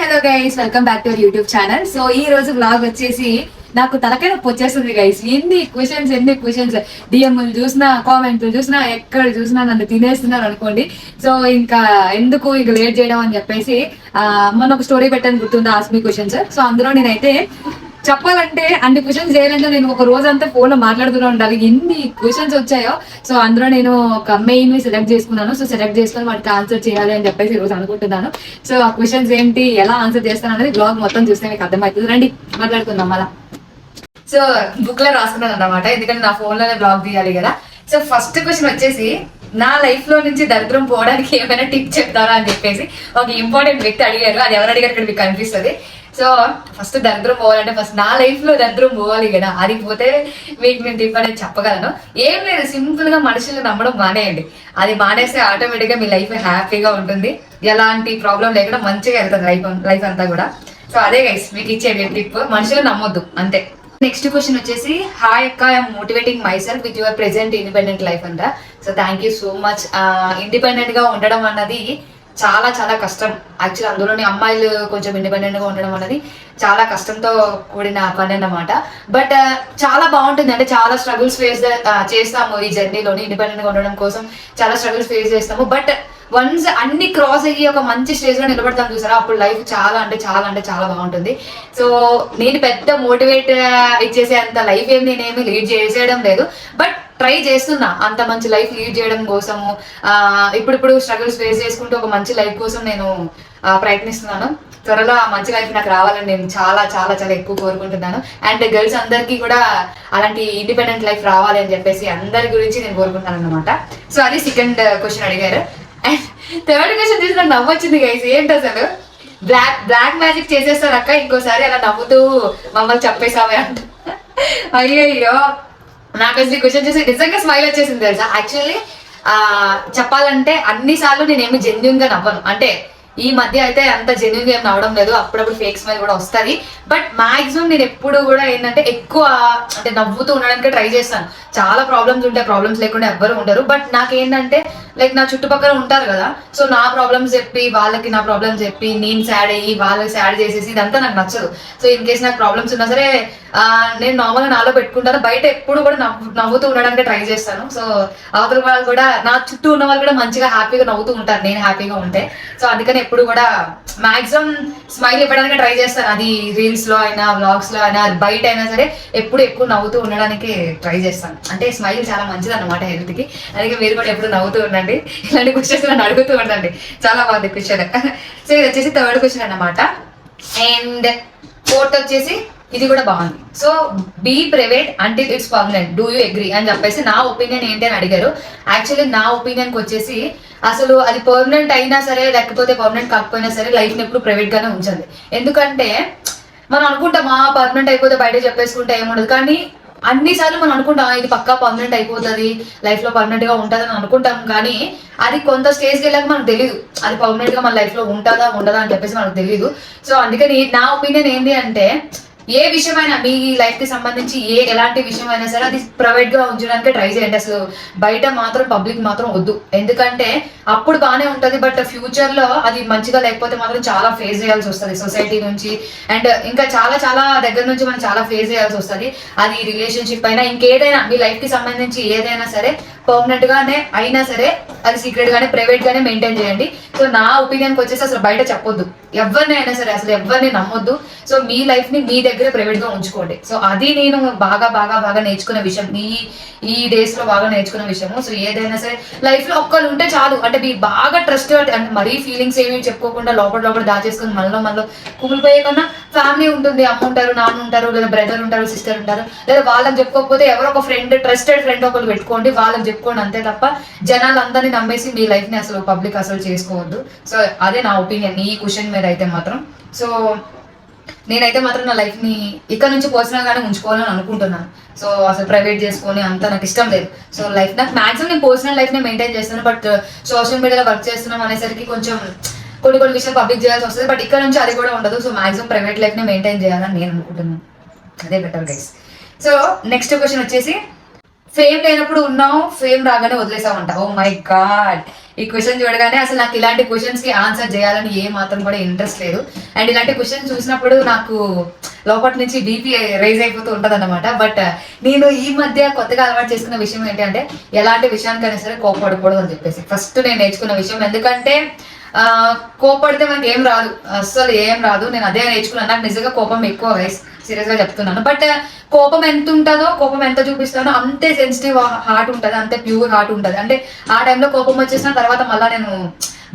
Hello guys welcome back to YouTube channel so ఈ రోజు blog వచ్చేసి నాకు తలకాయ నొప్పి వచ్చేస్తుంది గైస్ ఎన్ని క్వశ్చన్స్ ఎన్ని క్వశ్చన్స్ డిఎంలు చూసినా కామెంట్లు చూసినా ఎక్కడ చూసినా నన్ను తినేస్తున్నారు అనుకోండి. సో ఇంకా ఎందుకు ఇక లేట్ చేయడం అని చెప్పేసి ఆ, మొన్న ఒక స్టోరీ పెట్టాను గుర్తుందా? ఆస్మి క్వశ్చన్స్ సో అందులో నేనైతే చెప్పాలంటే అన్ని క్వశ్చన్స్ చేయాలంటే నేను ఒక రోజంతా ఫోన్లో మాట్లాడుతూనే ఉండాలి. ఎన్ని క్వశ్చన్స్ వచ్చాయో. సో అందులో నేను ఒక మెయిన్ సెలెక్ట్ చేసుకున్నాను. సో సెలెక్ట్ చేసుకొని వాటికి ఆన్సర్ చేయాలి అని చెప్పేసి ఈ రోజు అనుకుంటున్నాను. సో ఆ క్వశ్చన్స్ ఏంటి ఎలా ఆన్సర్ చేస్తాను అనేది బ్లాగ్ మొత్తం చూస్తే మీకు అర్థమవుతుంది. రండి మాట్లాడుకుందాం అలా సో బుక్లో రాసుకున్నాను అనమాట ఎందుకంటే నా ఫోన్లోనే బ్లాగ్ తీయాలి కదా. సో ఫస్ట్ క్వశ్చన్ వచ్చేసి నా లైఫ్లో నుంచి దరిద్రం పోవడానికి ఏమైనా టిప్ చెప్తారా అని చెప్పేసి ఒక ఇంపార్టెంట్ వ్యక్తి అడిగారు. అది ఎవరు అడిగారు ఇక్కడ మీకు కనిపిస్తుంది. సో ఫస్ట్ దరిద్రం పోవాలంటే ఫస్ట్ నా లైఫ్లో దరిద్రం పోవాలి కదా. అది పోతే మీకు నేను టిప్ అనేది చెప్పగలను. ఏం లేదు సింపుల్గా మనుషులు నమ్మడం మానేయండి. అది మానేస్తే ఆటోమేటిక్గా మీ లైఫ్ హ్యాపీగా ఉంటుంది. ఎలాంటి ప్రాబ్లం లేకుండా మంచిగా వెళ్తుంది లైఫ్ లైఫ్ అంతా కూడా. సో అదే గైస్ మీకు ఇచ్చే టిప్ మనుషులు నమ్మొద్దు. అంతే. నెక్స్ట్ క్వశ్చన్ వచ్చేసి హాయ్ అక్క I'm motivating myself with your present independent life అంట. So thank you so much ఇండిపెండెంట్గా ఉండడం అన్నది చాలా చాలా కష్టం. యాక్చువల్ అందులోని అమ్మాయిలు కొంచెం ఇండిపెండెంట్గా ఉండడం అన్నది చాలా కష్టంతో కూడిన పని అన్నమాట. బట్ చాలా బాగుంటుంది. అంటే చాలా స్ట్రగుల్స్ ఫేస్ చేస్తాము ఈ జర్నీలోని ఇండిపెండెంట్గా ఉండడం కోసం. చాలా స్ట్రగుల్స్ ఫేస్ చేస్తాము. బట్ వన్స్ అన్ని క్రాస్ అయ్యి ఒక మంచి స్టేజ్లో నిలబడతాం చూసారా అప్పుడు లైఫ్ చాలా అంటే చాలా అంటే చాలా బాగుంటుంది. సో నేను పెద్ద మోటివేట్ ఇచ్చేసే అంత లైఫ్ ఏం నేనేమి లీడ్ చేసేయడం లేదు. బట్ ట్రై చేస్తున్నా అంత మంచి లైఫ్ లీడ్ చేయడం కోసము. ఇప్పుడిప్పుడు స్ట్రగుల్స్ ఫేస్ చేసుకుంటూ ఒక మంచి లైఫ్ కోసం నేను ప్రయత్నిస్తున్నాను. త్వరలో ఆ మంచి లైఫ్ నాకు రావాలని నేను చాలా చాలా చాలా ఎక్కువ కోరుకుంటున్నాను. అండ్ గర్ల్స్ అందరికీ కూడా అలాంటి ఇండిపెండెంట్ లైఫ్ రావాలి అని చెప్పేసి అందరి గురించి నేను కోరుకుంటున్నాను అనమాట సో అది సెకండ్ క్వశ్చన్ uh, అడిగారు. అండ్ థర్డ్ క్వశ్చన్ తీసి నాకు నవ్వొచ్చింది గైస్ ఏంటి అసలు? బ్లాక్ బ్లాక్ మ్యాజిక్ చేసేస్తారక్క ఇంకోసారి అలా నవ్వుతూ మమ్మల్ని చెప్పేసావే అంట. అయ్యయ్యో. నాకు అసలు క్వశ్చన్ చేసి నిజంగా స్మైల్ వచ్చేసింది తెలుసా? యాక్చువల్లీ చెప్పాలంటే అన్ని సార్లు నేనేమి జెన్యున్గా నవ్వను. అంటే ఈ మధ్య అయితే అంత జెన్యున్గా ఏం నవ్వడం లేదు. అప్పుడప్పుడు ఫేక్ స్మైల్ కూడా వస్తుంది. బట్ మాక్సిమం నేను ఎప్పుడు కూడా ఏంటంటే ఎక్కువ అంటే నవ్వుతూ ఉండడానికి ట్రై చేస్తాను. చాలా ప్రాబ్లమ్స్ ఉంటాయి ప్రాబ్లమ్స్ లేకుండా ఎవ్వరు ఉండరు. బట్ నాకేంటంటే లైక్ నా చుట్టుపక్కల ఉంటారు కదా. సో నా ప్రాబ్లమ్స్ చెప్పి వాళ్ళకి నా ప్రాబ్లమ్స్ చెప్పి నేను సాడ్ అయ్యి వాళ్ళకి సాడ్ చేసేసి ఇదంతా నాకు నచ్చదు. సో ఇన్ కేస్ నాకు ప్రాబ్లమ్స్ ఉన్నా సరే నేను నార్మల్ నాలో పెట్టుకుంటాను. బయట ఎప్పుడు కూడా నవ్వుతూ ఉండడానికి ట్రై చేస్తాను. సో అవతల వాళ్ళు కూడా నా చుట్టూ ఉన్న వాళ్ళు కూడా మంచిగా హ్యాపీగా నవ్వుతూ ఉంటారు. నేను హ్యాపీగా ఉంటే. సో అందుకని ఎప్పుడు కూడా మాక్సిమం స్మైల్ ఇవ్వడానికి ట్రై చేస్తాను. అది రీల్స్లో అయినా వ్లాగ్స్లో అయినా బయట అయినా సరే ఎప్పుడు ఎక్కువ నవ్వుతూ ఉండడానికి ట్రై చేస్తాను. అంటే స్మైల్ చాలా మంచిది అనమాట హెల్త్కి. అందుకే మీరు కూడా ఎప్పుడు నవ్వుతూ ఉండండి. ఇలాంటి క్వశ్చన్స్ నన్ను అడుగుతూ ఉండండి. చాలా బాగుంది క్వశ్చన్. సో ఇది వచ్చేసి థర్డ్ క్వశ్చన్ అన్నమాట. అండ్ ఫోర్త్ వచ్చేసి ఇది కూడా బాగుంది. సో బీ ప్రైవేట్ అంటే it's permanent do you agree అని చెప్పేసి నా ఒపీనియన్ ఏంటి అని అడిగారు. యాక్చువల్లీ నా ఒపీనియన్కి వచ్చేసి అసలు అది పర్మనెంట్ అయినా సరే లేకపోతే పర్మనెంట్ కాకపోయినా సరే లైఫ్ని ఎప్పుడు ప్రైవేట్ గానే ఉంచండి. ఎందుకంటే మనం అనుకుంటాం పర్మనెంట్ అయిపోతే బయట చెప్పేసుకుంటే ఏముండదు. కానీ అన్ని సార్లు మనం అనుకుంటాం ఇది పక్కా పర్మనెంట్ అయిపోతుంది లైఫ్లో పర్మనెంట్గా ఉంటుంది అని అనుకుంటాం. కానీ అది కొంత స్టేజ్కి వెళ్ళాక మనకు తెలియదు అది పర్మనెంట్గా మన లైఫ్లో ఉంటుందా ఉండదా అని చెప్పేసి మనకు తెలియదు సో అందుకని నా ఒపీనియన్ ఏంటి అంటే ఏ విషయమైనా మీ లైఫ్కి సంబంధించి ఏ ఎలాంటి విషయమైనా సరే అది ప్రైవేట్గా ఉంచడానికి ట్రై చేయండి. అసలు బయట మాత్రం పబ్లిక్ మాత్రం వద్దు. ఎందుకంటే అప్పుడు బాగానే ఉంటుంది బట్ ఫ్యూచర్లో అది మంచిగా లేకపోతే మాత్రం చాలా ఫేస్ చేయాల్సి వస్తుంది. సొసైటీ నుంచి అండ్ ఇంకా చాలా చాలా దగ్గర నుంచి మనం చాలా ఫేస్ చేయాల్సి వస్తుంది. అది రిలేషన్షిప్ అయినా ఇంకేదైనా మీ లైఫ్కి సంబంధించి ఏదైనా సరే పర్మనెంట్ గానే అయినా సరే అది సీక్రెట్ గానే ప్రైవేట్ గానే మెయింటైన్ చేయండి. సో నా ఒపీనియన్ వచ్చేసి అసలు బయట చెప్పొద్దు. ఎవరిని అయినా సరే అసలు ఎవరిని నమ్మొద్దు. సో మీ లైఫ్ని మీ దగ్గర ప్రైవేట్గా ఉంచుకోండి. సో అది నేను బాగా బాగా బాగా నేర్చుకున్న విషయం. ఈ ఈ డేస్లో బాగా నేర్చుకున్న విషయము. సో ఏదైనా సరే లైఫ్లో ఒక్కరు ఉంటే చాలు. అంటే మీ బాగా ట్రస్ట్ అంటే మరీ ఫీలింగ్స్ ఏమి చెప్పుకోకుండా లోపల లోపల దాచేసుకుని మనలో మనలో కుమిలిపోయే కన్నా ఫ్యామిలీ ఉంటుంది. అమ్మ ఉంటారు నాన్న ఉంటారు లేదా బ్రదర్ ఉంటారు సిస్టర్ ఉంటారు. లేదా వాళ్ళకి చెప్పుకోకపోతే ఎవరో ఒక ఫ్రెండ్ ట్రస్టెడ్ ఫ్రెండ్ ఒకరు పెట్టుకోండి. వాళ్ళకి చెప్పుకోండి అంతే తప్ప జనాలు అందరినీ నమ్మేసి మీ లైఫ్ని అసలు పబ్లిక్ అసలు చేసుకోవద్దు. సో అదే నా ఒపీనియన్ ఈ క్వశ్చన్ మీద అయితే మాత్రం. సో నేనైతే మాత్రం నా లైఫ్ని ఇక్కడ నుంచి పర్సనల్గానే ఉంచుకోవాలని అనుకుంటున్నాను. సో అసలు ప్రైవేట్ చేసుకొని అంత నాకు ఇష్టం లేదు. సో లైఫ్ నాకు మాక్సిమం నేను పర్సనల్ లైఫ్ని మెయింటైన్ చేస్తాను. బట్ సోషల్ మీడియాలో వర్క్ చేస్తున్నాం అనేసరికి కొంచెం కొన్ని కొన్ని విషయాలు పబ్లిక్ చేయాల్సి వస్తుంది. బట్ ఇక్కడ నుంచి అది కూడా ఉండదు. సో మాక్సిమం ప్రైవేట్ లైఫ్ని మెయింటైన్ చేయాలని నేను అనుకుంటున్నాను. అదే better guys. So next question వచ్చేసి ఫేమ్ లేనప్పుడు ఉన్నావు ఫేమ్ రాగానే వదిలేసావంట. Oh my God! ఈ క్వశ్చన్ చూడగానే అసలు నాకు ఇలాంటి క్వశ్చన్స్కి ఆన్సర్ చేయాలని ఏ మాత్రం కూడా ఇంట్రెస్ట్ లేదు. అండ్ ఇలాంటి క్వశ్చన్ చూసినప్పుడు నాకు లోపటి నుంచి బీపీ రైజ్ అయిపోతూ ఉంటుంది అనమాట బట్ uh, నేను ఈ మధ్య కొత్తగా అలవాటు చేసుకున్న విషయం ఏంటంటే ఎలాంటి విషయానికైనా సరే కోపడకూడదు అని చెప్పేసి. ఫస్ట్ నేను నేర్చుకున్న విషయం. ఎందుకంటే ఆ, కోపడితే మనకి ఏం రాదు. అస్సలు ఏం రాదు. నేను అదే నేర్చుకున్నాను. నాకు నిజంగా కోపం ఎక్కువ వయసు సీరియస్గా చెప్తున్నాను. బట్ uh, కోపం ఎంత ఉంటుందో కోపం ఎంత చూపిస్తానో అంతే సెన్సిటివ్ హార్ట్ ఉంటుంది అంతే ప్యూర్ హార్ట్ ఉంటుంది. అంటే ఆ టైంలో కోపం వచ్చేసిన తర్వాత మళ్ళీ నేను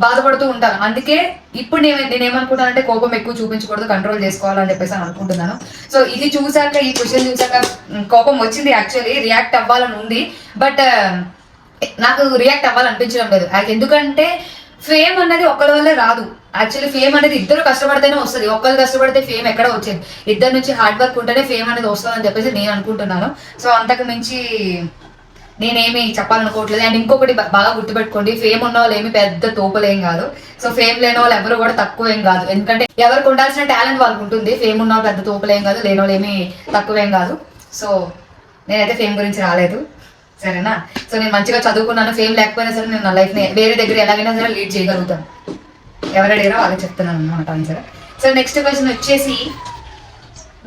బాధపడుతూ ఉంటాను. అందుకే ఇప్పుడు నేను నేను ఏమనుకుంటానంటే కోపం ఎక్కువ చూపించకూడదు కంట్రోల్ చేసుకోవాలని చెప్పేసి అని అనుకుంటున్నాను. సో ఇది చూసాక ఈ క్వశ్చన్ చూసాక కోపం వచ్చింది యాక్చువల్లీ రియాక్ట్ అవ్వాలని ఉంది. బట్ uh, నాకు రియాక్ట్ అవ్వాలనిపించడం లేదు. ఎందుకంటే ఫేమ్ అన్నది ఒక్కడి వల్లే రాదు. యాక్చువల్లీ ఫేమ్ అనేది ఇద్దరు కష్టపడితేనే వస్తుంది. ఒక్కరు కష్టపడితే ఫేమ్ ఎక్కడ వచ్చేది? ఇద్దరు నుంచి హార్డ్ వర్క్ ఉంటేనే ఫేమ్ అనేది వస్తుంది అని చెప్పేసి నేను అనుకుంటున్నాను. సో అంతకు మించి నేనేమి చెప్పాలనుకోవట్లేదు. అండ్ ఇంకొకటి బాగా గుర్తుపెట్టుకోండి. ఫేమ్ ఉన్న వాళ్ళు ఏమి పెద్ద తోపలేం కాదు. సో ఫేమ్ లేని వాళ్ళు ఎవరు కూడా తక్కువ ఏం కాదు. ఎందుకంటే ఎవరికి ఉండాల్సిన టాలెంట్ వాళ్ళకు ఉంటుంది. ఫేమ్ ఉన్న వాళ్ళు పెద్ద తోపలేం కాదు. లేని వాళ్ళు ఏమి తక్కువేం కాదు. సో నేనైతే ఫేమ్ గురించి రాలేదు. సరేనా? సో నేను మంచిగా చదువుకున్నాను. ఫేమ్ లేకపోయినా సరే నేను నా లైఫ్ని వేరే దగ్గర ఎలాగైనా సరే లీడ్ చేయగలుగుతాను. ఎవరు అడిగారో వాళ్ళకి చెప్తున్నాను అనమాట ఆన్సర్ సో నెక్స్ట్ క్వశ్చన్ వచ్చేసి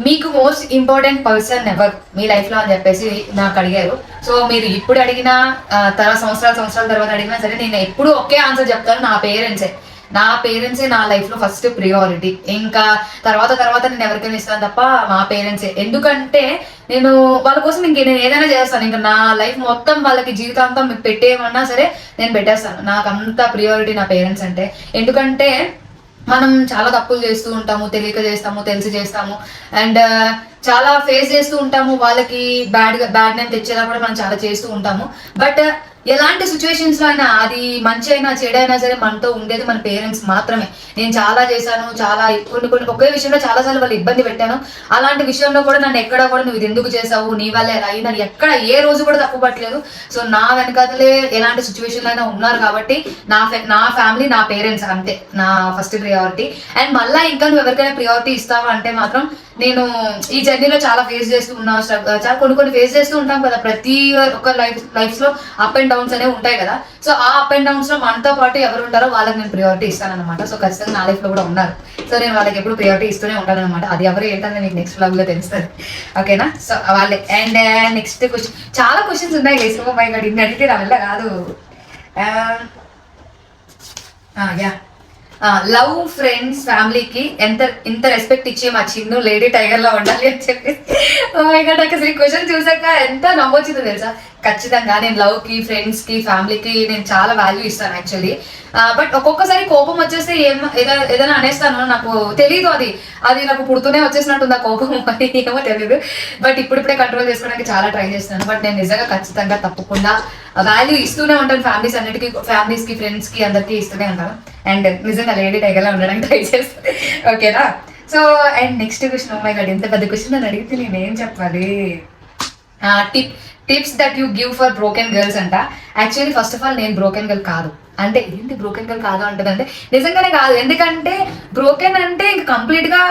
మీకు మోస్ట్ ఇంపార్టెంట్ పర్సన్ ఎవరు? మీ లైఫ్లో అని చెప్పేసి నాకు అడిగారు. సో మీరు ఇప్పుడు అడిగినా తర్వాత సంవత్సరాల సంవత్సరాల తర్వాత అడిగినా సరే నేను ఎప్పుడు ఒకే ఆన్సర్ చెప్తాను నా పేరెంట్సే. నా పేరెంట్సే నా లైఫ్లో ఫస్ట్ ప్రియారిటీ ఇంకా తర్వాత తర్వాత నేను ఎవరికైనా ఇస్తాను తప్ప మా పేరెంట్సే ఎందుకంటే నేను వాళ్ళ కోసం ఇంక నేను ఏదైనా చేస్తాను. ఇంకా నా లైఫ్ మొత్తం వాళ్ళకి జీవితాంతం పెట్టేమన్నా పెట్టేయమన్నా సరే నేను పెట్టేస్తాను. నాకు అంత ప్రియారిటీ నా పేరెంట్స్ అంటే. ఎందుకంటే మనం చాలా తప్పులు చేస్తూ ఉంటాము తెలియక చేస్తాము తెలిసి చేస్తాము. అండ్ uh, చాలా ఫేస్ చేస్తూ ఉంటాము. వాళ్ళకి బ్యాడ్ బ్యాడ్ నేమ్ తెచ్చేలా కూడా మనం చాలా చేస్తూ ఉంటాము. బట్ ఎలాంటి సిచ్యువేషన్స్లో అయినా అది మంచి అయినా చెడైనా సరే మనతో ఉండేది మన పేరెంట్స్ మాత్రమే. నేను చాలా చేశాను చాలా కొన్ని కొన్ని ఒకే విషయంలో చాలా సార్లు వాళ్ళు ఇబ్బంది పెట్టాను. అలాంటి విషయంలో కూడా నన్ను ఎక్కడ కూడా నువ్వు ఇది ఎందుకు చేసావు నీ వల్లే అలా అయిందని ఎక్కడ ఏ రోజు కూడా తప్పుపట్టలేదు. సో నా వెనకాతలే ఎలాంటి సిచ్యువేషన్ అయినా ఉన్నారు కాబట్టి నా నా ఫ్యామిలీ నా పేరెంట్స్ అంతే నా ఫస్ట్ ప్రియారిటీ అండ్ మళ్ళీ ఇంకా నువ్వు ఎవరికైనా ప్రియారిటీ ఇస్తావా అంటే మాత్రం నేను ఈ జర్నీలో చాలా ఫేస్ చేస్తూ ఉన్నా చాలా కొన్ని కొన్ని ఫేస్ చేస్తూ ఉంటాం కదా ప్రతి ఒక్క లైఫ్ లైఫ్లో అప్ అండ్ డౌన్స్ అనేవి ఉంటాయి కదా. సో ఆ అప్ అండ్ డౌన్స్లో మనతో పాటు ఎవరు ఉంటారో వాళ్ళకి నేను ప్రియారిటీ ఇస్తాను అనమాట సో ఖచ్చితంగా నా లైఫ్లో కూడా ఉన్నారు. సో నేను వాళ్ళకి ఎప్పుడు ప్రియారిటీ ఇస్తూనే ఉంటాను అనమాట అది ఎవరు ఏంటంటే మీకు నెక్స్ట్ బ్లాగ్లో తెలుస్తుంది. ఓకేనా సో వాళ్ళే. అండ్ నెక్స్ట్ క్వశ్చన్ చాలా క్వశ్చన్స్ ఉన్నాయి వేసుకో పై గడి ఇన్ని అడిగితే నా వల్ల కాదు. Um, యా లవ్ ఫ్రెండ్స్ ఫ్యామిలీకి ఎంత ఇంత రెస్పెక్ట్ ఇచ్చి మా చిన్ను లేడీ టైగర్లో ఉండాలి అని చెప్పి. ఓ మై గాడ్ నాకు అసలు క్వశ్చన్ చూసాక ఎంత నవ్వొచ్చిందో తెలుసా? ఖచ్చితంగా నేను లవ్కి ఫ్రెండ్స్కి ఫ్యామిలీకి నేను చాలా వాల్యూ ఇస్తాను యాక్చువల్లీ బట్ ఒక్కొక్కసారి కోపం వచ్చేస్తే ఏం ఏదైనా అనేస్తాను నాకు తెలియదు అది. అది నాకు పుడుతూనే వచ్చేసినట్టుంది ఆ కోపం? అని ఏమో తెలియదు బట్ ఇప్పుడిప్పుడే కంట్రోల్ చేసుకోవడానికి చాలా ట్రై చేస్తున్నాను. బట్ నేను నిజంగా ఖచ్చితంగా తప్పకుండా వాల్యూ ఇస్తూనే ఉంటాను ఫ్యామిలీస్ అన్నిటికీ ఫ్యామిలీస్కి ఫ్రెండ్స్కి అందరికీ ఇస్తూనే ఉంటాను. అండ్ నిజంగా లేడీ టైగర్లా ఉండడానికి ట్రై చేస్తాను. ఓకేనా so and next question oh my god ఎంత పెద్ద క్వశ్చన్ నన్ను అడిగితే నేను ఏం చెప్పాలి tip tips that you give for broken girls అంట. యాక్చువల్లీ ఫస్ట్ ఆఫ్ ఆల్ నేను బ్రోకెన్ గర్ల్ కాదు. అంటే ఏంటి బ్రోకెన్ గర్ల్ కాదు అంటదంటే నిజంగానే కాదు. ఎందుకంటే బ్రోకెన్ అంటే ఇంక కంప్లీట్గా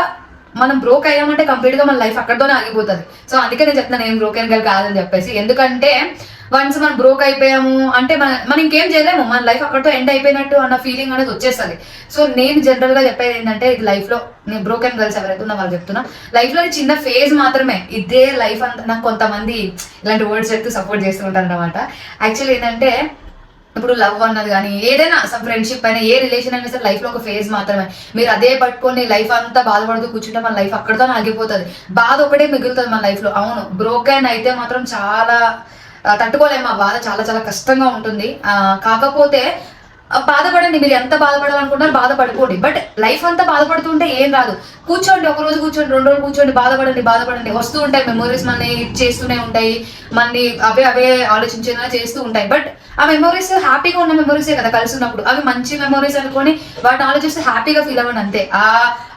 మనం బ్రోక్ అయ్యామంటే కంప్లీట్గా మన లైఫ్ అక్కడతోనే ఆగిపోతుంది. సో అందుకే నేను చెప్తున్నాను నేను బ్రోకెన్ గర్ల్ కాదని చెప్పేసి. ఎందుకంటే వన్స్ మనం బ్రోక్ అయిపోయాము అంటే మన మనం ఇంకేం చేయలేము. మన లైఫ్ అక్కడితో ఎండ్ అయిపోయినట్టు అన్న ఫీలింగ్ అనేది వచ్చేస్తుంది. సో నేను జనరల్గా చెప్పేది ఏంటంటే ఇది లైఫ్లో నేను బ్రోకెన్ గర్ల్స్ ఎవరైతే ఉన్నా వాళ్ళు చెప్తున్నా లైఫ్లో చిన్న ఫేజ్ మాత్రమే ఇదే లైఫ్ అంతా నాకు కొంతమంది ఇలాంటి వర్డ్స్ చెప్తూ సపోర్ట్ చేస్తూ ఉంటారు అనమాట యాక్చువల్లీ ఏంటంటే ఇప్పుడు లవ్ అన్నది కానీ ఏదైనా సమ్ ఫ్రెండ్షిప్ అయినా ఏ రిలేషన్ అయినా సరే లైఫ్లో ఒక ఫేజ్ మాత్రమే. మీరు అదే పట్టుకొని లైఫ్ అంతా బాధపడుతూ కూర్చుంటే మన లైఫ్ అక్కడితో ఆగిపోతుంది. బాధ ఒకటే మిగులుతుంది మన లైఫ్లో అవును బ్రోకెన్ అయితే మాత్రం చాలా తట్టుకోలేము ఆ బాధ చాలా చాలా కష్టంగా ఉంటుంది. ఆ, కాకపోతే బాధపడండి మీరు ఎంత బాధపడాలనుకుంటున్నారు బాధపడుకోండి. బట్ లైఫ్ అంతా బాధపడుతుంటే ఏం రాదు. కూర్చోండి ఒక రోజు కూర్చోండి రెండు రోజులు కూర్చోండి బాధపడండి బాధపడండి. వస్తూ ఉంటాయి మెమోరీస్ మనని చేస్తూనే ఉంటాయి మనని అవే అవే ఆలోచించేలా చేస్తూ ఉంటాయి. బట్ ఆ మెమోరీస్ హ్యాపీగా ఉన్న మెమోరీసే కదా కలిసి ఉన్నప్పుడు అవి మంచి మెమోరీస్ అనుకొని వాటిని ఆలోచిస్తే హ్యాపీగా ఫీల్ అవ్వండి అంతే. ఆ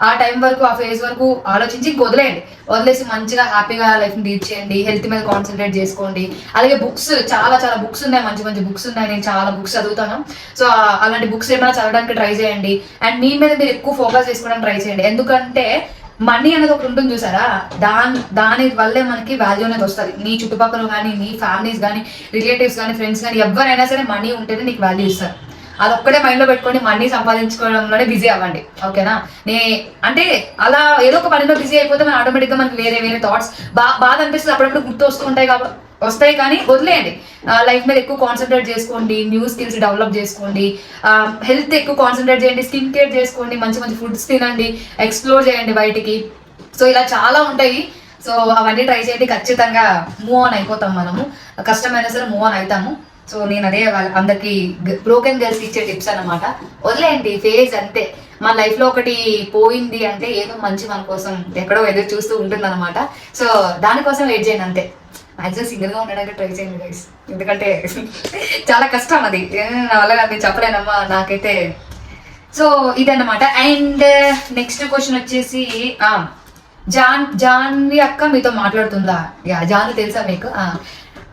ఆ టైం వరకు ఆ ఫేజ్ వరకు ఆలోచించి వదిలేయండి. వదిలేసి మంచిగా హ్యాపీగా లైఫ్ లీడ్ చేయండి. హెల్త్ మీద కాన్సన్ట్రేట్ చేసుకోండి. అలాగే బుక్స్ చాలా చాలా బుక్స్ ఉన్నాయి. మంచి మంచి బుక్స్ ఉన్నాయి. నేను చాలా బుక్స్ చదువుతాను. సో అలాంటి బుక్స్ ఏమైనా చదవడానికి ట్రై చేయండి. అండ్ మీ మీద మీరు ఎక్కువ ఫోకస్ చేసుకోవడానికి ట్రై చేయండి. ఎందుకంటే మనీ అనేది ఒకటి ఉంటుంది చూసారా? దాని దాని వల్లే మనకి వాల్యూ అనేది వస్తుంది. నీ చుట్టుపక్కల కానీ నీ ఫ్యామిలీస్ కానీ రిలేటివ్స్ కానీ ఫ్రెండ్స్ కానీ ఎవరైనా సరే మనీ ఉంటేనే నీకు వాల్యూ ఇస్తారు. అది ఒక్కడే మైండ్లో పెట్టుకొని మనీ సంపాదించుకోవడంలోనే బిజీ అవ్వండి. ఓకేనా? నే అంటే అలా ఏదో ఒక పనిలో బిజీ అయిపోతే మనం ఆటోమేటిక్గా మనకి వేరే వేరే థాట్స్ బా బాధ అనిపిస్తుంది. అప్పుడప్పుడు గుర్తు వస్తూ ఉంటాయి కాబట్టి వస్తాయి కానీ వదిలేయండి. లైఫ్ మీద ఎక్కువ కాన్సన్ట్రేట్ చేసుకోండి న్యూ స్కిల్స్ డెవలప్ చేసుకోండి. హెల్త్ ఎక్కువ కాన్సన్ట్రేట్ చేయండి స్కిన్ కేర్ చేసుకోండి మంచి మంచి ఫుడ్స్ తినండి ఎక్స్ప్లోర్ చేయండి బయటికి. సో ఇలా చాలా ఉంటాయి. సో అవన్నీ ట్రై చేయండి. ఖచ్చితంగా మూవ్ ఆన్ అయిపోతాం మనము. కష్టమైనా సరే మూవ్ ఆన్ అవుతాము. సో నేను అదే అందరికి బ్రోకెన్ గర్ల్స్ ఇచ్చే టిప్స్ అనమాట వదిలేయండి ఫేజ్ అంతే. మన లైఫ్లో ఒకటి పోయింది అంటే ఏదో మంచి మన కోసం ఎక్కడో ఎదురు చూస్తూ ఉంటుంది అనమాట సో దానికోసం వెయిట్ చేయండి అంతే. మ్యాక్సిమం సింగిల్గా ఉండడానికి ట్రై చేయండి గైస్ ఎందుకంటే చాలా కష్టం అది. నా వల్ల నేను చెప్పలేనమ్మా నాకైతే. సో ఇదన్నమాట. అండ్ నెక్స్ట్ క్వశ్చన్ వచ్చేసి జాన్ జాన్వి అక్క మీతో మాట్లాడుతుందా? యా జాన్వి తెలుసా మీకు?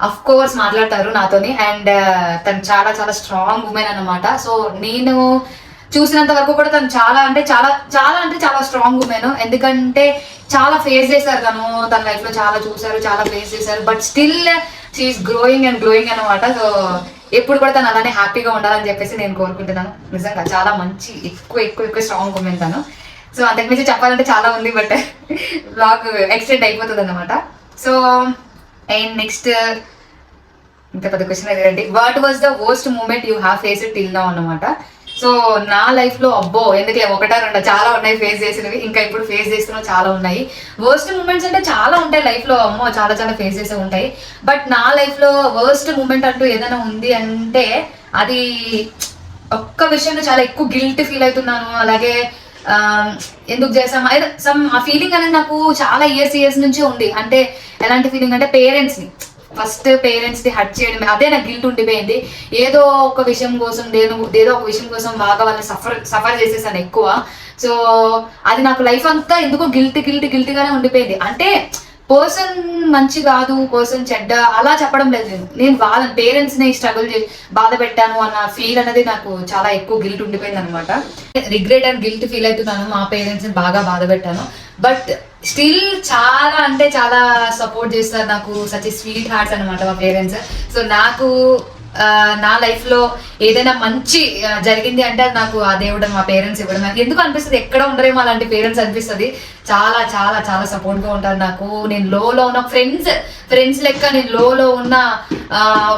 అఫ్ కోర్స్ మాట్లాడతారు నాతోని. అండ్ తను చాలా చాలా స్ట్రాంగ్ ఉమెన్ అన్నమాట. సో నేను చూసినంత వరకు కూడా తను చాలా అంటే చాలా చాలా అంటే చాలా స్ట్రాంగ్ ఉమెన్ ఎందుకంటే చాలా ఫేస్ చేశారు తను. తన లైఫ్లో చాలా చూసారు చాలా ఫేస్ చేశారు. But still she's growing and growing అనమాట సో ఎప్పుడు కూడా తను అలానే హ్యాపీగా ఉండాలని చెప్పేసి నేను కోరుకుంటున్నాను. నిజంగా చాలా మంచి ఎక్కువ ఎక్కువ ఎక్కువ స్ట్రాంగ్ ఉమెన్ తను. సో అంతకుమించి చెప్పాలంటే చాలా ఉంది బట్ బ్లాగ్ ఎక్స్టెండ్ అయిపోతుంది అనమాట సో అండ్ నెక్స్ట్ ఇంత పెద్ద క్వశ్చన్ అదేంటి what was the worst moment you have face till now అనమాట సో నా లైఫ్లో అబ్బో ఎందుకులే ఒకటా రెండా చాలా ఉన్నాయి ఫేస్ చేసినవి. ఇంకా ఇప్పుడు ఫేస్ చేస్తున్న చాలా ఉన్నాయి. వర్స్ట్ మూమెంట్స్ అంటే చాలా ఉంటాయి లైఫ్లో అమ్మో చాలా చాలా ఫేస్ చేసే ఉంటాయి. బట్ నా లైఫ్లో వర్స్ట్ మూమెంట్ అంటూ ఏదైనా ఉంది అంటే అది ఒక్క విషయంలో చాలా ఎక్కువ గిల్ట్ ఫీల్ అవుతున్నాను. అలాగే ఎందుకు చేసాం సమ్ ఆ ఫీలింగ్ అనేది నాకు చాలా ఇయర్స్ ఇయర్స్ నుంచి ఉంది. అంటే ఎలాంటి ఫీలింగ్ అంటే పేరెంట్స్ని ఫస్ట్ పేరెంట్స్ని హట్ చేయడం అదే నాకు గిల్ట్ ఉండిపోయింది. ఏదో ఒక విషయం కోసం నేను ఏదో ఒక విషయం కోసం బాగా వాళ్ళని సఫర్ సఫర్ చేసేసాను ఎక్కువ. సో అది నాకు లైఫ్ అంతా ఎందుకో గిల్ట్ గిల్ట్ గిల్ట్గానే ఉండిపోయింది. అంటే పర్సన్ మంచి కాదు పర్సన్ చెడ్డ అలా చెప్పడం లేదు నేను. నేను వాళ్ళ పేరెంట్స్ని స్ట్రగుల్ చేసి బాధ పెట్టాను అన్న ఫీల్ అనేది నాకు చాలా ఎక్కువ గిల్ట్ ఉండిపోయింది అనమాట రిగ్రెట్ అండ్ గిల్ట్ ఫీల్ అవుతున్నాను. మా పేరెంట్స్ని బాగా బాధ పెట్టాను. బట్ స్టిల్ చాలా అంటే చాలా సపోర్ట్ చేస్తారు నాకు సచ్ స్వీట్ హార్ట్స్ అనమాట మా పేరెంట్స్ సో నాకు నా లైఫ్లో ఏదైనా మంచి జరిగింది అంటే అది నాకు ఆ దేవుడు మా పేరెంట్స్ ఇవ్వడం. నాకు ఎందుకు అనిపిస్తుంది? ఎక్కడ ఉండరేమో అలాంటి పేరెంట్స్ అనిపిస్తుంది. చాలా చాలా చాలా సపోర్ట్గా ఉంటారు నాకు. నేను లోలో ఉన్న ఫ్రెండ్స్ ఫ్రెండ్స్ లెక్క నేను లోలో ఉన్న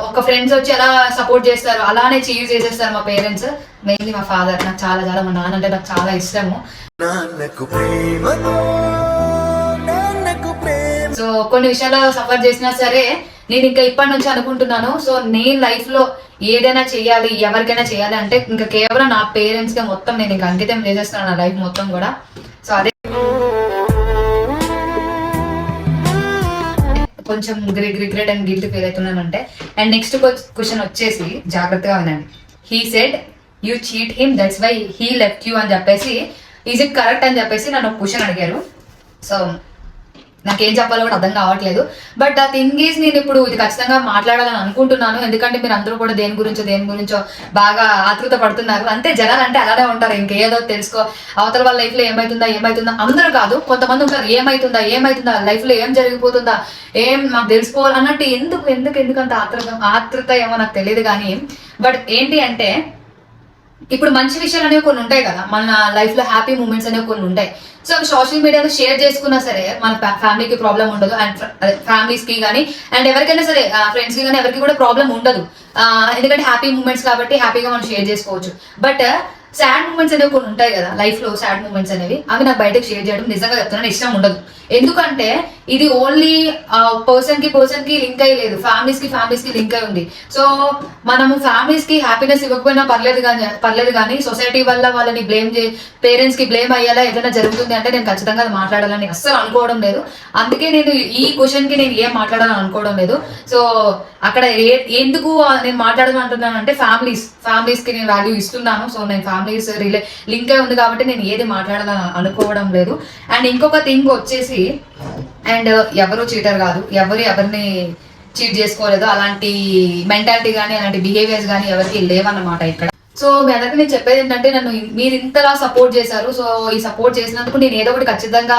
ఒక ఫ్రెండ్స్ వచ్చి ఎలా సపోర్ట్ చేస్తారు. అలానే చీవ్ చేసేస్తారు మా పేరెంట్స్ మెయిన్లీ మా ఫాదర్ నాకు చాలా చాలా మా నాన్న అంటే నాకు చాలా ఇష్టము. సో కొన్ని విషయాలు సఫర్ చేసినా సరే నేను ఇంకా ఇప్పటి నుంచి అనుకుంటున్నాను. సో నేను లైఫ్లో ఏదైనా చేయాలి ఎవరికైనా చేయాలి అంటే ఇంకా కేవలం నా పేరెంట్స్గా మొత్తం నేను ఇంకా అంకితం చేసేస్తున్నాను నా లైఫ్ మొత్తం కూడా. సో అదే కొంచెం రిగ్రెట్ అండ్ గిల్ట్ ఫీల్ అవుతున్నాను అంటే. అండ్ నెక్స్ట్ క్వశ్చన్ వచ్చేసి జాగ్రత్తగా వినండి. He said you cheat him that's why he left you అని చెప్పేసి ఈజ్ ఇట్ కరెక్ట్ అని చెప్పేసి నన్ను క్వశ్చన్ అడిగారు. సో నాకేం చెప్పాలో కూడా అర్థం కావట్లేదు. బట్ ఆ థింగ్ ఈజ్ నేను ఇప్పుడు ఇది ఖచ్చితంగా మాట్లాడాలని అనుకుంటున్నాను. ఎందుకంటే మీరు అందరూ కూడా దేని గురించో దేని గురించో బాగా ఆతృత పడుతున్నారు. అంతే జనాలు అంటే అలానే ఉంటారు. ఇంకేదో తెలుసుకో అవతల వాళ్ళ లైఫ్లో ఏమవుతుందా ఏమవుతుందా అందరూ కాదు. కొంతమంది ఉంటారు ఏమవుతుందా ఏమవుతుందా లైఫ్లో ఏం జరిగిపోతుందా ఏం నాకు తెలుసుకోవాలి అన్నట్టు ఎందుకు ఎందుకు ఎందుకు అంత ఆతృత ఆతృత ఏమో నాకు తెలియదు కానీ బట్ ఏంటి అంటే ఇప్పుడు మంచి విషయాలు అనేవి కొన్ని ఉంటాయి కదా. మన లైఫ్లో హ్యాపీ మూమెంట్స్ అనేవి కొన్ని ఉంటాయి. సో అవి సోషల్ మీడియాలో షేర్ చేసుకున్నా సరే మన ఫ్యామిలీకి ప్రాబ్లం ఉండదు. అండ్ ఫ్యామిలీస్కి కానీ అండ్ ఎవరికైనా సరే ఫ్రెండ్స్కి కానీ ఎవరికి కూడా ప్రాబ్లం ఉండదు. ఎందుకంటే హ్యాపీ మూమెంట్స్ కాబట్టి హ్యాపీగా మనం షేర్ చేసుకోవచ్చు. బట్ సాడ్ మూమెంట్స్ అనేవి కొన్ని ఉంటాయి కదా లైఫ్లో సాడ్ మూమెంట్స్ అనేవి. అవి నాకు బయటకు షేర్ చేయడం నిజంగా చెప్తున్నాను ఇష్టం ఉండదు. ఎందుకంటే ఇది ఓన్లీ పర్సన్కి పర్సన్కి లింక్ అయ్యి లేదు. ఫ్యామిలీస్కి ఫ్యామిలీస్కి లింక్ అయి ఉంది. సో మనము ఫ్యామిలీస్కి హ్యాపీనెస్ ఇవ్వకపోయినా పర్లేదు కానీ పర్లేదు కానీ సొసైటీ వల్ల వాళ్ళని బ్లేమ్ చే పేరెంట్స్కి బ్లేమ్ అయ్యేలా ఏదైనా జరుగుతుంది అంటే నేను ఖచ్చితంగా అది మాట్లాడాలని అస్సలు అనుకోవడం లేదు. అందుకే నేను ఈ క్వశ్చన్కి నేను ఏం మాట్లాడాలని అనుకోవడం లేదు. సో అక్కడ ఏ- ఎందుకు నేను మాట్లాడమంటున్నాను అంటే ఫ్యామిలీస్ ఫ్యామిలీస్కి నేను వాల్యూ ఇస్తున్నాను. సో నేను ఫ్యామిలీస్ రిలే లింక్ అయి ఉంది కాబట్టి నేను ఏది మాట్లాడాలని అనుకోవడం లేదు. అండ్ ఇంకొక థింగ్ వచ్చేసి అండ్ ఎవరు చీటర్ కాదు ఎవరు ఎవరిని చీట్ చేసుకోలేదు అలాంటి మెంటాలిటీ కానీ అలాంటి బిహేవియర్స్ కానీ ఎవరికి లేవన్నమాట ఇక్కడ. సో మీ అందరికి నేను చెప్పేది ఏంటంటే నన్ను మీరు ఇంతలా సపోర్ట్ చేశారు సో ఈ సపోర్ట్ చేసినందుకు నేను ఏదో ఒకటి ఖచ్చితంగా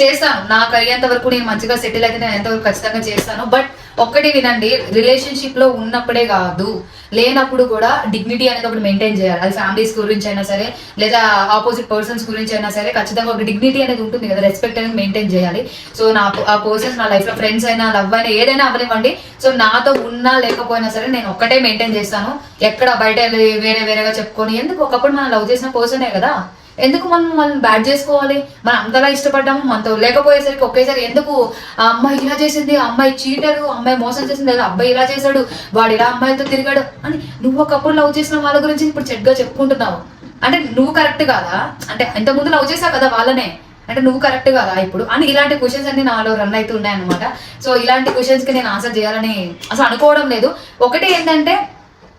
చేస్తాను. నాకు అయ్యేంత వరకు నేను మంచిగా సెటిల్ అయితే నేను ఎంతవరకు ఖచ్చితంగా చేస్తాను. బట్ ఒక్కటి వినండి రిలేషన్షిప్లో ఉన్నప్పుడే కాదు లేనప్పుడు కూడా డిగ్నిటీ అనేది ఒకటి మెయింటైన్ చేయాలి. అది ఫ్యామిలీస్ గురించి అయినా సరే లేదా ఆపోజిట్ పర్సన్స్ గురించి అయినా సరే ఖచ్చితంగా ఒక డిగ్నిటీ అనేది ఉంటుంది కదా రెస్పెక్ట్ అనేది మెయింటైన్ చేయాలి. సో నా ఆ పర్సన్స్ నా లైఫ్లో ఫ్రెండ్స్ అయినా లవ్ అయినా ఏదైనా అవనివ్వండి సో నాతో ఉన్నా లేకపోయినా సరే నేను ఒక్కటే మెయింటైన్ చేస్తాను. ఎక్కడ బయట వెళ్ళి వేరే వేరేగా చెప్పుకొని ఎందుకు? ఒకప్పుడు మనం లవ్ చేసిన పర్సనే కదా. ఎందుకు మనం మనం బ్యాడ్ చేసుకోవాలి? మనం అంతలా ఇష్టపడ్డాము? మనతో లేకపోయేసరికి ఒకేసారి ఎందుకు ఆ అమ్మాయి ఇలా చేసింది? ఆ అమ్మాయి చీటరు అమ్మాయి మోసం చేసింది? లేదా అబ్బాయి ఇలా చేశాడు? వాడు ఇలా అమ్మాయిలతో తిరిగాడు? అని నువ్వు ఒకప్పుడు లవ్ చేసిన వాళ్ళ గురించి ఇప్పుడు చెడ్గా చెప్పుకుంటున్నావు. అంటే నువ్వు కరెక్ట్ కాదా? అంటే ఇంతకుముందు లవ్ చేసావు కదా వాళ్ళనే? అంటే నువ్వు కరెక్ట్ కదా ఇప్పుడు? అని ఇలాంటి క్వశ్చన్స్ అన్ని నాలో రన్ అవుతున్నాయి అనమాట సో ఇలాంటి క్వశ్చన్స్కి నేను ఆన్సర్ చేయాలని అసలు అనుకోవడం లేదు. ఒకటి ఏంటంటే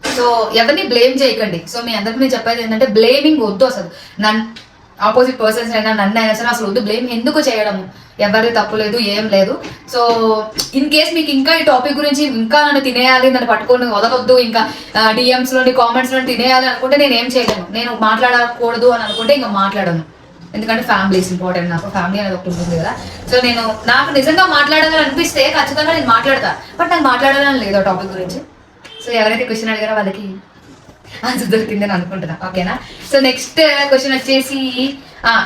సో ఎవరిని బ్లేమ్ చేయకండి. సో మీ అందరికి నేను చెప్పేది ఏంటంటే బ్లేమింగ్ వద్దు అసలు. నన్ను ఆపోజిట్ పర్సన్స్ అయినా నన్ను అయినా సరే అసలు వద్దు. బ్లేమ్ ఎందుకు చేయడం ఎవరి తప్పు లేదు ఏం లేదు. సో ఇన్ కేస్ మీకు ఇంకా ఈ టాపిక్ గురించి ఇంకా నన్ను తినేయాలి నన్ను పట్టుకొని వదలొద్దు ఇంకా డిఎమ్స్లోని కామెంట్స్లోని తినేయాలి అనుకుంటే నేను ఏం చేయలేను. నేను మాట్లాడకూడదు అని అనుకుంటే ఇంకా మాట్లాడను. ఎందుకంటే ఫ్యామిలీస్ ఇంపార్టెంట్ నాకు ఫ్యామిలీ అనేది ఒకటి ఉంటుంది కదా. సో నేను నాకు నిజంగా మాట్లాడాలని అనిపిస్తే ఖచ్చితంగా నేను మాట్లాడతా. బట్ నాకు మాట్లాడాలని లేదు ఆ టాపిక్ గురించి. సో ఎవరైతే క్వశ్చన్ అడిగారో వాళ్ళకి ఆన్సర్ దొరికిందని అనుకుంటున్నా. ఓకేనా సో నెక్స్ట్ క్వశ్చన్ వచ్చేసి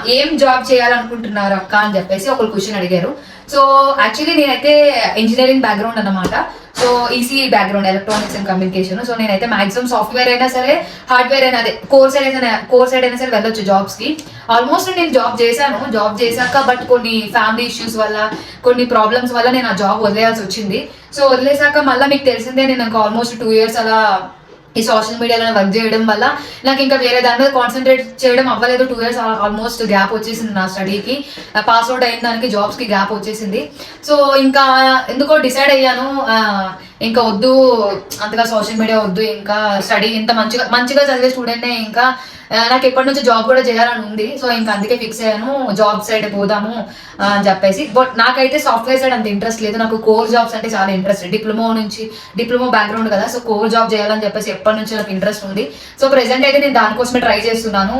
ఏం జాబ్ చేయాలనుకుంటున్నారు అక్క? అని చెప్పేసి ఒక క్వశ్చన్ అడిగారు. సో యాక్చువల్లీ నేనైతే ఇంజనీరింగ్ బ్యాక్గ్రౌండ్ అన్నమాట. So EC background electronics and communication so నేనైతే మాక్సిమం సాఫ్ట్వేర్ అయినా సరే హార్డ్వేర్ అయినా అదే కోర్ సైడ్ అయినా కోర్ సైడ్ అయినా సరే వెళ్ళొచ్చు జాబ్స్కి. ఆల్మోస్ట్ నేను జాబ్ చేశాను. జాబ్ చేశాక బట్ కొన్ని ఫ్యామిలీ ఇష్యూస్ వల్ల కొన్ని ప్రాబ్లమ్స్ వల్ల నేను ఆ జాబ్ వదిలేయాల్సి వచ్చింది. సో వదిలేసాక మళ్ళీ మీకు తెలిసిందే నేను ఆల్మోస్ట్ టూ ఇయర్స్ అలా ఈ సోషల్ మీడియాలో వర్క్ చేయడం వల్ల నాకు ఇంకా వేరే దాని మీద కాన్సన్ట్రేట్ చేయడం అవ్వలేదు. టూ ఇయర్స్ ఆల్మోస్ట్ గ్యాప్ వచ్చేసింది నా స్టడీకి పాస్ అవుట్ అయిన దానికి జాబ్స్కి గ్యాప్ వచ్చేసింది. సో ఇంకా ఎందుకో డిసైడ్ అయ్యాను ఇంకా వద్దు అంతగా సోషల్ మీడియా వద్దు ఇంకా స్టడీ ఇంత మంచిగా మంచిగా చదివే స్టూడెంట్ ఇంకా నాకు ఎప్పటి నుంచి జాబ్ కూడా చేయాలని ఉంది. సో ఇంకా అందుకే ఫిక్స్ అయ్యాను. జాబ్ సైడ్ పోదాము అని చెప్పేసి. బట్ నాకైతే సాఫ్ట్వేర్ సైడ్ అంత ఇంట్రెస్ట్ లేదు. నాకు కోర్ జాబ్స్ అంటే చాలా ఇంట్రెస్ట్ డిప్లొమా నుంచి డిప్లొమా బ్యాక్గ్రౌండ్ కదా. సో కోర్ జాబ్ చేయాలని చెప్పేసి ఎప్పటి నుంచి నాకు ఇంట్రెస్ట్ ఉంది. సో ప్రెసెంట్ అయితే నేను దానికోసమే ట్రై చేస్తున్నాను.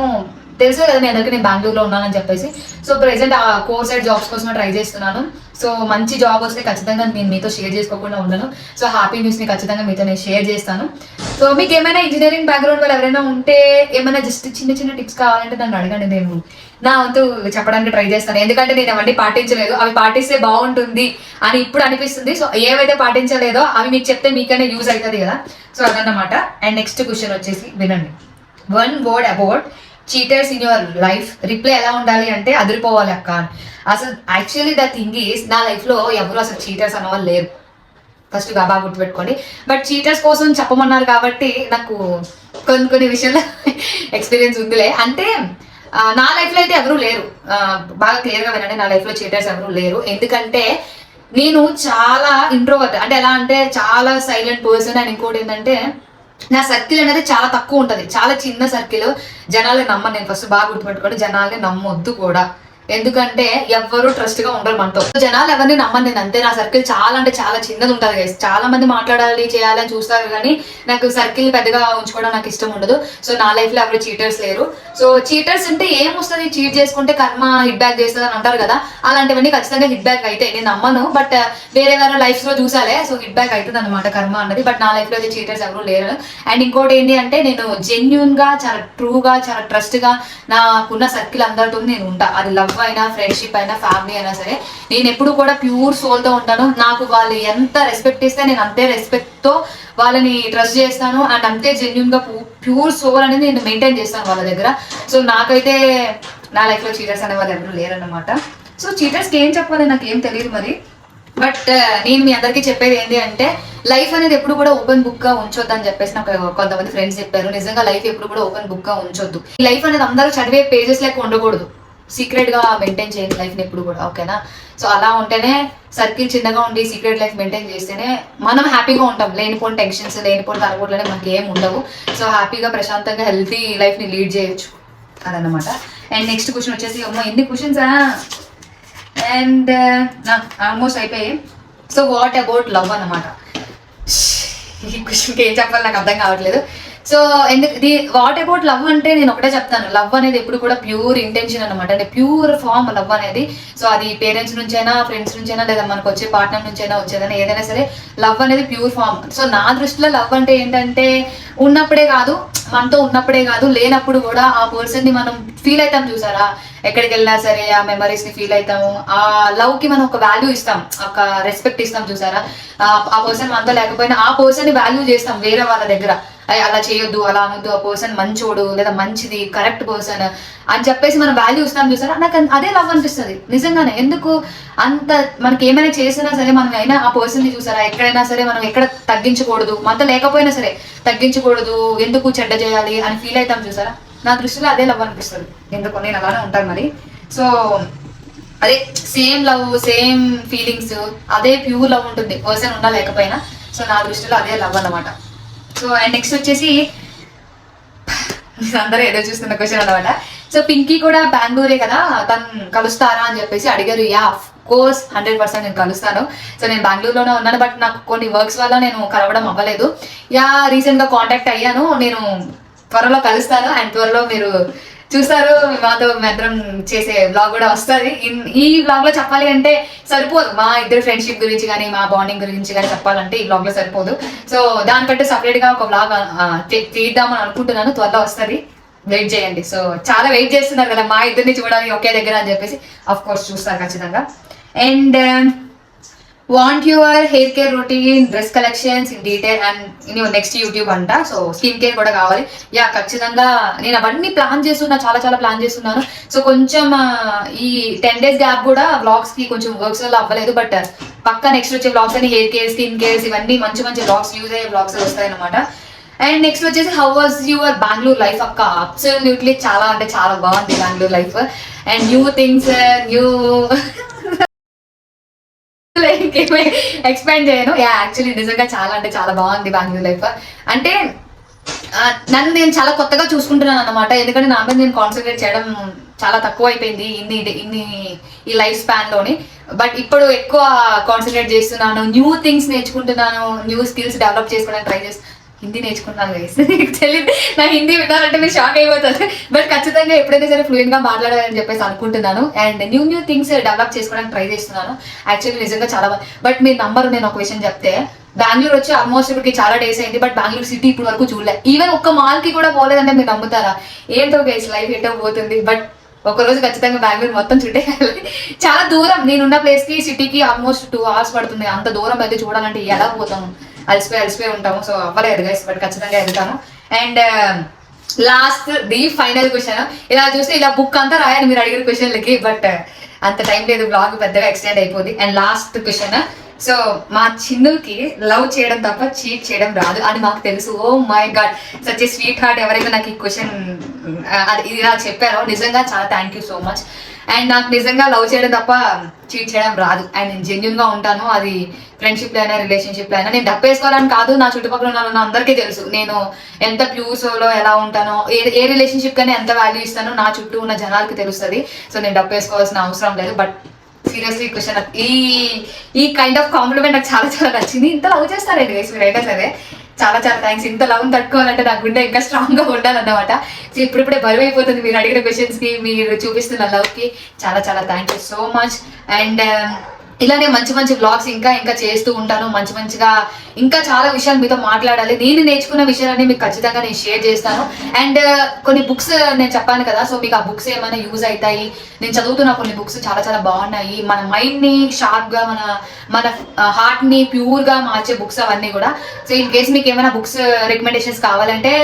తెలుసు కదా నేను అందరికీ నేను బెంగళూరులో ఉన్నానని చెప్పేసి. సో ప్రెసెంట్ ఆ కోర్ సైడ్ జాబ్స్ కోసమే ట్రై చేస్తున్నాను. సో మంచి జాబ్ వస్తే ఖచ్చితంగా నేను మీతో షేర్ చేసుకోకుండా ఉండను. సో హ్యాపీ న్యూస్ని ఖచ్చితంగా మీతో నేను షేర్ చేస్తాను. సో మీకు ఏమైనా ఇంజనీరింగ్ బ్యాక్గ్రౌండ్ వాళ్ళు ఎవరైనా ఉంటే ఏమైనా జస్ట్ చిన్న చిన్న టిప్స్ కావాలంటే నన్ను అడగండి. నేను నా వంతు చెప్పడానికి ట్రై చేస్తాను. ఎందుకంటే నేను అవన్నీ పాటించలేదు. అవి పాటిస్తే బాగుంటుంది అని ఇప్పుడు అనిపిస్తుంది. సో ఏవైతే పాటించలేదో అవి మీకు చెప్తే మీకనే యూజ్ అవుతుంది కదా. సో అదన్నమాట. అండ్ నెక్స్ట్ క్వశ్చన్ వచ్చేసి వినండి. One word about cheaters in your life reply ఎలా ఉండాలి అంటే అదిరిపోవాలి అక్క. అసలు యాక్చువల్లీ ద థింగ్ ఈస్ నా లైఫ్లో ఎవరు అసలు చీటర్స్ అన్న వాళ్ళు లేరు. ఫస్ట్ గబా గుర్తుపెట్టుకోండి. బట్ చీటర్స్ కోసం చెప్పమన్నారు కాబట్టి నాకు కొన్ని కొన్ని విషయాల్లో ఎక్స్పీరియన్స్ ఉందిలే. అంటే నా లైఫ్లో అయితే ఎవరూ లేరు. బాగా క్లియర్గా వినండి నా లైఫ్లో చీటర్స్ ఎవరూ లేరు. ఎందుకంటే నేను చాలా ఇంట్రోవర్ట్ అంటే ఎలా అంటే చాలా సైలెంట్ పర్సన్ అండ్ ఇంకోటి ఏంటంటే నా సర్కిల్ అనేది చాలా తక్కువ ఉంటది. చాలా చిన్న సర్కిల్ జనాలే నమ్మను నేను. ఫస్ట్ బాగా గుర్తుపెట్టుకోండి జనాల్ని నమ్మొద్దు కూడా. ఎందుకంటే ఎవ్వరు ట్రస్ట్గా ఉండరు మనతో. జనాలు ఎవరిని నమ్మను నేను అంతే నా సర్కిల్ చాలా అంటే చాలా చిన్నది ఉంటుంది గైస్ చాలా మంది మాట్లాడాలి చేయాలని చూస్తారు కానీ నాకు సర్కిల్ పెద్దగా ఉంచుకోవడం నాకు ఇష్టం ఉండదు. సో నా లైఫ్లో ఎవరు చీటర్స్ లేరు. సో చీటర్స్ అంటే ఏం వస్తుంది? చీట్ చేసుకుంటే కర్మ హిట్ బ్యాక్ చేస్తుంది అని అంటారు కదా. అలాంటివన్నీ ఖచ్చితంగా హిట్ బ్యాక్ అయితే నేను నమ్మను బట్ uh, వేరే వేరే లైఫ్లో చూసాలే సో హిట్ బ్యాక్ అవుతుంది అనమాట కర్మ అన్నది. బట్ నా లైఫ్లో అయితే చీటర్స్ ఎవరు లేరు. అండ్ ఇంకోటి ఏంటి అంటే నేను జెన్యున్గా చాలా ట్రూగా చాలా ట్రస్ట్గా నాకున్న సర్కిల్ అందరితో నేను ఉంటా. అది లవ్ అయినా ఫ్రెండ్షిప్ అయినా ఫ్యామిలీ అయినా సరే నేను ఎప్పుడు కూడా ప్యూర్ సోల్తో ఉంటాను. నాకు వాళ్ళు ఎంత రెస్పెక్ట్ ఇస్తే నేను అంతే రెస్పెక్ట్తో వాళ్ళని ట్రస్ట్ చేస్తాను. అండ్ అంతే జెన్యున్గా ప్యూర్ సోల్ అనేది నేను మెయింటైన్ చేస్తాను వాళ్ళ దగ్గర. సో నాకైతే నా లైఫ్లో చీటర్స్ అనే వాళ్ళు ఎవరు లేరన్నమాట. సో చీటర్స్కి ఏం చెప్పాలి నాకు ఏం తెలియదు మరి. బట్ uh, నేను మీ అందరికీ చెప్పేది ఏంటి అంటే లైఫ్ అనేది ఎప్పుడు కూడా ఓపెన్ బుక్గా ఉంచొద్దు అని చెప్పేసి నాకు కొంతమంది ఫ్రెండ్స్ చెప్పారు. నిజంగా లైఫ్ ఎప్పుడు కూడా ఓపెన్ బుక్గా ఉంచొద్దు. లైఫ్ అనేది అందరూ చదివే పేజెస్ లెక్క ఉండకూడదు. సీక్రెట్గా మెయింటైన్ చేయండి లైఫ్ని ఎప్పుడు కూడా ఓకేనా? సో అలా ఉంటేనే సర్కిల్ చిన్నగా ఉండి సీక్రెట్ లైఫ్ మెయింటైన్ చేస్తేనే మనం హ్యాపీగా ఉంటాం. లేనిపోని టెన్షన్స్ లేనిపోని తలపోట్లనే మనకి ఏం ఉండవు. సో హ్యాపీగా ప్రశాంతంగా హెల్తీ లైఫ్ని లీడ్ చేయొచ్చు. అదనమాట అండ్ నెక్స్ట్ క్వశ్చన్ వచ్చేసి అమ్మ ఎన్ని క్వశ్చన్స్ అండ్ ఆల్మోస్ట్ అయిపోయాయి. సో వాట్ అబౌట్ లవ్ అన్నమాట? ఈ క్వశ్చన్కి ఏం చెప్పాలి నాకు అర్థం కావట్లేదు. సో ఎందుకు వాట్ అబౌట్ లవ్ అంటే నేను ఒకటే చెప్తాను. లవ్ అనేది ఎప్పుడు కూడా ప్యూర్ ఇంటెన్షన్ అనమాట అంటే ప్యూర్ ఫామ్ లవ్ అనేది. సో అది పేరెంట్స్ నుంచైనా ఫ్రెండ్స్ నుంచైనా లేదా మనకు వచ్చే పార్ట్నర్ నుంచైనా వచ్చేదైనా ఏదైనా సరే లవ్ అనేది ప్యూర్ ఫామ్ సో నా దృష్టిలో లవ్ అంటే ఏంటంటే ఉన్నప్పుడే కాదు మనతో ఉన్నప్పుడే కాదు లేనప్పుడు కూడా ఆ పర్సన్ని మనం ఫీల్ అవుతాం చూసారా? ఎక్కడికి వెళ్ళినా సరే ఆ మెమరీస్ని ఫీల్ అవుతాము. ఆ లవ్కి మనం ఒక వాల్యూ ఇస్తాం ఒక రెస్పెక్ట్ ఇస్తాం చూసారా? ఆ- పర్సన్ మనతో లేకపోయినా ఆ పర్సన్ని వాల్యూ చేస్తాం వేరే వాళ్ళ దగ్గర. అలా చేయొద్దు అలా అనొద్దు ఆ పర్సన్ మంచోడు లేదా మంచిది కరెక్ట్ పర్సన్ అని చెప్పేసి మనం వాల్యూ ఇస్తాం చూసారా? నాకు అదే లవ్ అనిపిస్తుంది. నిజంగానే ఎందుకు అంత మనకి ఏమైనా చేసినా సరే మనం అయినా ఆ పర్సన్ని చూసారా? ఎక్కడైనా సరే మనం ఎక్కడ తగ్గించకూడదు మనతో లేకపోయినా సరే తగ్గించకూడదు ఎందుకు చెడ్డ చేయాలి అని ఫీల్ అవుతాం చూసారా? నా దృష్టిలో అదే లవ్ అనిపిస్తుంది. ఎందుకు? నేను అలానే ఉంటాను మరి. సో అదే సేమ్ లవ్ సేమ్ ఫీలింగ్స్ అదే ప్యూర్ లవ్ ఉంటుంది. పర్సన్ ఉన్నా లేకపోయినా. సో నా దృష్టిలో అదే లవ్ అన్నమాట. సో అండ్ నెక్స్ట్ వచ్చేసి అందరూ ఏదో చూస్తున్న క్వశ్చన్ అనమాట సో పింకీ కూడా బెంగళూరే కదా తను కలుస్తారా అని చెప్పేసి అడిగారు. యా కోర్స్ హండ్రెడ్ పర్సెంట్ నేను కలుస్తాను. సో నేను బెంగళూరులోనే ఉన్నాను బట్ నాకు కొన్ని వర్క్స్ వల్ల నేను కలవడం అవ్వలేదు. యా రీసెంట్గా కాంటాక్ట్ అయ్యాను. నేను త్వరలో కలుస్తాను అండ్ త్వరలో మీరు చూస్తారు మాతో మాత్రం చేసే బ్లాగ్ కూడా వస్తుంది. ఈ బ్లాగ్లో చెప్పాలి అంటే సరిపోదు. మా ఇద్దరు ఫ్రెండ్షిప్ గురించి కానీ మా బాండింగ్ గురించి కానీ చెప్పాలంటే ఈ బ్లాగ్లో సరిపోదు. సో దానికంటే సపరేట్గా ఒక బ్లాగ్ తీద్దామని అనుకుంటున్నాను. త్వరలో వస్తుంది. వెయిట్ చేయండి. సో చాలా వెయిట్ చేస్తున్నారు కదా మా ఇద్దరిని చూడాలి ఒకే దగ్గర అని చెప్పేసి అఫ్ కోర్స్ చూస్తారు ఖచ్చితంగా. And want your hair care routine dress collections in detail and in next YouTube అంట. సో స్కిన్ కేర్ కూడా కావాలి. యా ఖచ్చితంగా నేను అవన్నీ ప్లాన్ చేస్తున్నా చాలా చాలా ప్లాన్ చేస్తున్నాను. సో కొంచెం ఈ టెన్ డేస్ గ్యాప్ కూడా వ్లాగ్స్కి కొంచెం వర్క్స్ వల్ల అవ్వలేదు. బట్ పక్క నెక్స్ట్ వచ్చే వ్లాగ్స్ అని హెయిర్ కేర్ స్కిన్ కేర్స్ ఇవన్నీ మంచి మంచి వ్లాగ్స్ యూజ్ అయ్యే వ్లాగ్స్ వస్తాయి అనమాట అండ్ నెక్స్ట్ వచ్చేసి how was your Bengaluru life అక్క అబ్సల్యూట్లీ చాలా అంటే చాలా బాగుంది Bengaluru life and new things new ఇంకేమీ ఎక్స్పాండ్ చేయను. యా యాక్చువల్లీ నిజంగా చాలా అంటే చాలా బాగుంది బెంగళూరు లైఫ్ అంటే నన్ను నేను చాలా కొత్తగా చూసుకుంటున్నాను అనమాట ఎందుకంటే నా మీద నేను కాన్సన్ట్రేట్ చేయడం చాలా తక్కువ అయిపోయింది ఇన్ని ఇన్ని ఈ లైఫ్ స్పాన్లోని. బట్ ఇప్పుడు ఎక్కువ కాన్సన్ట్రేట్ చేస్తున్నాను న్యూ థింగ్స్ నేర్చుకుంటున్నాను న్యూ స్కిల్స్ డెవలప్ చేసుకోవడానికి ట్రై చేస్తున్నాను హిందీ నేర్చుకున్నాను గైస్ నీకు తెలియదు. నా హిందీ విన్నారంటే మీరు షాక్ అయిపోతుంది బట్ ఖచ్చితంగా ఎప్పుడైతే సరే ఫ్లూయెంట్గా మాట్లాడాలని చెప్పేసి అనుకుంటున్నాను. And new new things develop చేసుకోవడానికి ట్రై చేస్తున్నాను. యాక్చువల్లీ నిజంగా చాలా బట్ మీ నంబర్ నేను ఒక విషయం చెప్తే బెంగళూరు వచ్చి ఆల్మోస్ట్ ఇప్పటికి చాలా డేస్ అయింది. బట్ బెంగళూరు సిటీ ఇప్పుడు వరకు చూడలే. ఈవెన్ ఒక్క మాల్కి కూడా పోలేదంటే మీరు నమ్ముతారా? ఏంటో గైస్ లైఫ్ ఏంటో పోతుంది. బట్ ఒక రోజు ఖచ్చితంగా బెంగళూరు మొత్తం చుట్టేయాలి. చాలా దూరం. నేనున్న ప్లేస్కి సిటీకి ఆల్మోస్ట్ టూ అవర్స్ పడుతుంది. అంత దూరం అయితే చూడాలంటే ఎలా పోతాము? అలసిపోయి అలసిపోయి ఉంటాము. సో అవ్వలేదు గైస్ బట్ ఖచ్చితంగా వెళ్తాను. And last the final question ఇలా చూస్తే ఇలా బుక్ అంతా రాయాలి మీరు అడిగిన క్వశ్చన్లకి బట్ uh, అంత టైం లేదు బ్లాగ్ పెద్దగా ఎక్స్టెండ్ అయిపోద్ది. అండ్ లాస్ట్ క్వశ్చన్ సో మా చిన్నుకి లవ్ చేయడం తప్ప చీట్ చేయడం రాదు అని మాకు తెలుసు. ఓ my god such a sweet heart ఎవరైతే నాకు ఈ క్వశ్చన్ అది ఇది నాకు చెప్పారో నిజంగా చాలా thank you so much and నాకు నిజంగా లవ్ చేయడం తప్ప చీట్ చేయడం రాదు. అండ్ నేను జెన్యున్గా ఉంటాను. అది ఫ్రెండ్షిప్లో అయినా రిలేషన్షిప్లో అయినా. నేను డప్పేసుకోవాలని కాదు నా చుట్టుపక్కల ఉన్న అందరికీ తెలుసు. నేను ఎంత ప్యూర్ సోలో ఎలా ఉంటానో ఏ ఏ రిలేషన్షిప్ కానీ ఎంత వాల్యూ ఇస్తానో నా చుట్టూ ఉన్న జనాలకి తెలుస్తుంది. సో నేను డప్పేసుకోవాల్సిన అవసరం లేదు. బట్ సీరియస్లీ క్వశ్చన్ ఈ ఈ కైండ్ ఆఫ్ కాంప్లిమెంట్ నాకు చాలా చాలా నచ్చింది. ఇంత లవ్ చేస్తారండి గైస్ మీరైనా సరే. చాలా చాలా థ్యాంక్స్ ఇంత లవ్ తట్టుకోవాలంటే నా గుండె ఇంకా స్ట్రాంగ్గా ఉండాలన్నమాట. సో ఇప్పుడిప్పుడే బరువు అయిపోతుంది మీరు అడిగిన క్వశ్చన్స్కి మీరు చూపిస్తున్న లవ్కి. చాలా చాలా thank you so much and ఇలానే మంచి మంచి బ్లాగ్స్ ఇంకా ఇంకా చేస్తూ ఉంటాను. మంచి మంచిగా ఇంకా చాలా విషయాలు మీతో మాట్లాడాలి. నేను నేర్చుకున్న విషయాలన్నీ మీకు ఖచ్చితంగా నేను షేర్ చేస్తాను. అండ్ uh, కొన్ని బుక్స్ uh, నేను చెప్పాను కదా సో మీకు ఆ బుక్స్ ఏమైనా యూజ్ అవుతాయి? నేను చదువుతున్న కొన్ని బుక్స్ చాలా చాలా బాగున్నాయి. మన మైండ్ని షార్ప్గా మన మన uh, హార్ట్ని ప్యూర్గా మార్చే బుక్స్ అవన్నీ కూడా. సో ఇన్ కేస్ మీకు ఏమైనా బుక్స్ రికమెండేషన్స్ కావాలంటే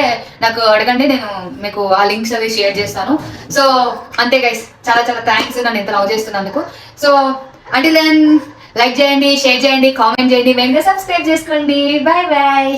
నాకు అడగండి. నేను మీకు ఆ లింక్స్ అవి షేర్ చేస్తాను. సో అంతే గైస్ చాలా చాలా థ్యాంక్స్ నన్ను ఇంత లవ్ చేస్తున్నందుకు. సో అంటే దెన్ లైక్ చేయండి షేర్ చేయండి కామెంట్ చేయండి వెంటనే సబ్స్క్రైబ్ చేసుకోండి. Bye bye